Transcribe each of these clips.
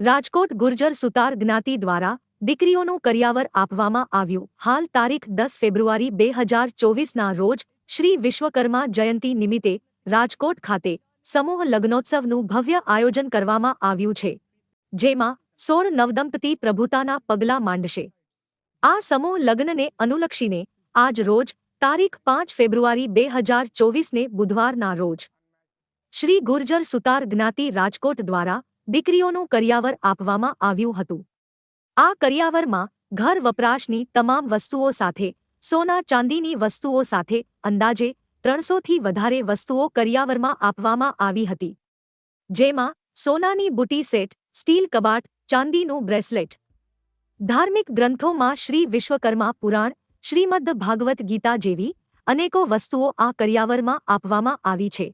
રાજકોટ ગુર્જર સુતાર જ્ઞાતિ દ્વારા દીકરીઓનું કરિયાવર આપવામાં આવ્યું. હાલ તારીખ દસ ફેબ્રુઆરી બે હજાર ચોવીસના રોજ શ્રી વિશ્વકર્મા જયંતિ નિમિત્તે રાજકોટ ખાતે સમૂહ લગ્નોત્સવનું ભવ્ય આયોજન કરવામાં આવ્યું છે, જેમાં સોળ નવદંપતી પ્રભુતાના પગલાં માંડશે. આ સમૂહ લગ્નને અનુલક્ષીને આજ રોજ તારીખ પાંચ ફેબ્રુઆરી બે હજાર ચોવીસને બુધવારના રોજ શ્રી ગુર્જર સુતાર જ્ઞાતિ રાજકોટ દ્વારા દીકરીઓનું કરિયાવર આપવામાં આવ્યું હતું. આ કરિયાવરમાં ઘર વપરાશની તમામ વસ્તુઓ સાથે, સોના ચાંદીની વસ્તુઓ સાથે, અંદાજે ત્રણસોથી વધારે વસ્તુઓ કરિયાવરમાં આપવામાં આવી હતી. જેમાં સોનાની બુટી સેટ, સ્ટીલ કબાટ, ચાંદીનું બ્રેસલેટ. ધાર્મિક ગ્રંથોમાં શ્રી વિશ્વકર્મા પુરાણ, શ્રીમદ્ ભાગવત ગીતા જેવી અનેકો વસ્તુઓ આ કરિયાવરમાં આપવામાં આવી છે.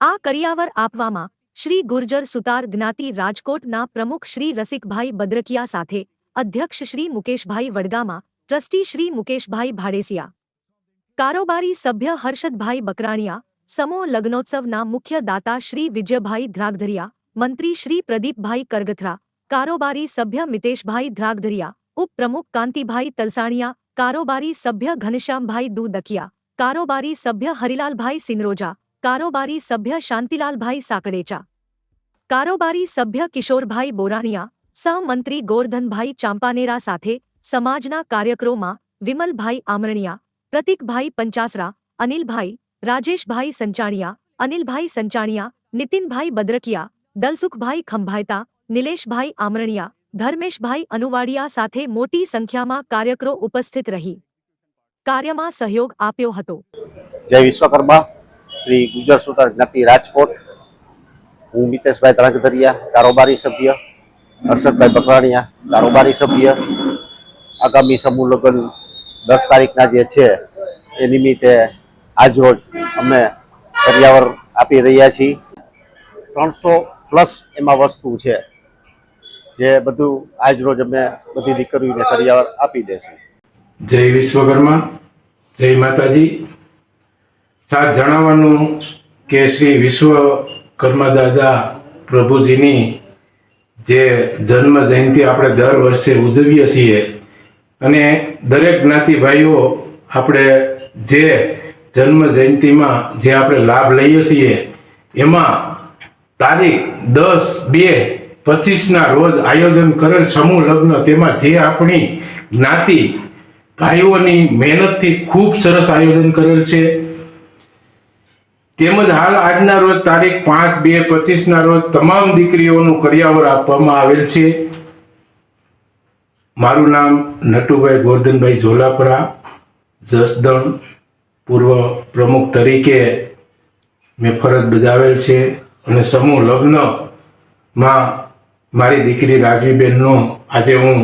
આ કરિયાવર આપવામાં શ્રી ગુર્જર સુતાર જ્ઞાતિ રાજકોટના પ્રમુખ શ્રી રસિકભાઈ બદ્રકિયા સાથે અધ્યક્ષ શ્રી મુકેશભાઈ વડગામા, ટ્રસ્ટી શ્રી મુકેશભાઈ ભાડેસિયા. કારોબારી સભ્ય હર્ષદભાઈ બકરાણિયા, સમૂહ લગ્નોત્સવના મુખ્ય દાતા શ્રી વિજયભાઈ ધ્રાગધરિયા, મંત્રી શ્રી પ્રદીપભાઈ કરગથરા, કારોબારી સભ્ય મિતેશભાઈ ધ્રાગધરિયા, ઉપપ્રમુખ કાંતિભાઈ તલસાણિયા, કારોબારી સભ્ય ઘનશ્યામભાઈ દુદકિયા, કારોબારી સભ્ય હરિલાલભાઈ સિનરોજા કારોબારી સભ્ય શાંતિલાલભાઈ સાકડેચા કારોબારી સભ્ય કિશોરભાઈ બોરાણીયા, સહમંત્રી ગોરધનભાઈ ચાંપાનેરા સાથે સમાજના કાર્યકરોમાં વિમલભાઈ આમરણિયા, પ્રતિકભાઈ પંચાસરા, અનિલભાઈ, રાજેશભાઈ સંચાણિયા, અનિલભાઈ સંચાણિયા, નીતિનભાઈ બદ્રકિયા, દલસુખભાઈ ખંભાયતા, નિલેશભાઈ આમરણિયા, ધર્મેશભાઈ અનુવાડિયા સાથે મોટી સંખ્યામાં કાર્યક્રો ઉપસ્થિત રહી. કાર્યમાં સહયોગ આપ્યો હતો. જય વિશ્વકર્મા. શ્રી ગુજર સુતાર જ્ઞાતિ રાજકોટ. હું મિતેશભાઈ ત્રાગધરિયા કારોબારી સભ્ય. હર્ષદભાઈ બકરાણીયા કારોબારી સભ્ય. આગામી સમૂહ લગ્ન દસ તારીખના જે છે, એ નિમિત્તે આજરોજ અમે કરિયાવર આપી રહ્યા છીએ. ત્રણસો પ્લસ એમાં વસ્તુ છે, જે બધું આજરોજ અમે બધી દીકરીઓને કરિયાવર આપી દેશું જય વિશ્વકર્મા, જય માતાજી. સાથ જણાવવાનું કે શ્રી વિશ્વકર્મા દાદા પ્રભુજીની જે જન્મ જયંતિ આપણે દર વર્ષે ઉજવીએ છીએ અને દરેક જ્ઞાતિભાઈઓ આપણે જે જન્મ જયંતિમાં જે આપણે લાભ લઈએ છીએ, એમાં તારીખ દસ બે પચીસના રોજ આયોજન કરેલ સમૂહ લગ્ન, તેમાં જે આપણી જ્ઞાતિ ભાઈઓની મહેનતથી ખૂબ સરસ આયોજન કરેલ છે. તેમજ હાલ આજના રોજ તારીખ પાંચ બે પચીસના રોજ તમામ દીકરીઓનું કરિયાવર આપવામાં આવેલ છે. મારું નામ નટુભાઈ ગોરધનભાઈ ઝોલાપરા, જસદણ, પૂર્વ પ્રમુખ તરીકે મેં ફરજ બજાવેલ છે અને સમૂહ લગ્નમાં મારી દીકરી રાજવીબેનનો આજે હું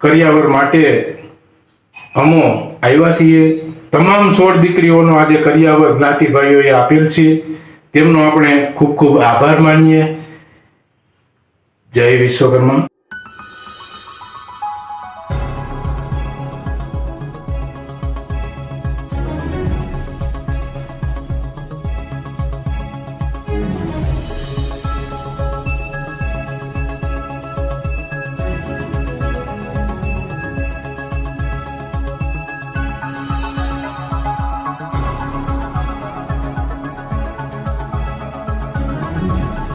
કરિયાવર માટે અમો, આવ્યા છીએ. તમામ સોળ દીકરીઓનો આજે કરિયાવર જ્ઞાતિભાઈઓએ આપેલ છે. તેમનો આપણે ખૂબ ખૂબ આભાર માનીએ. જય વિશ્વકર્મા.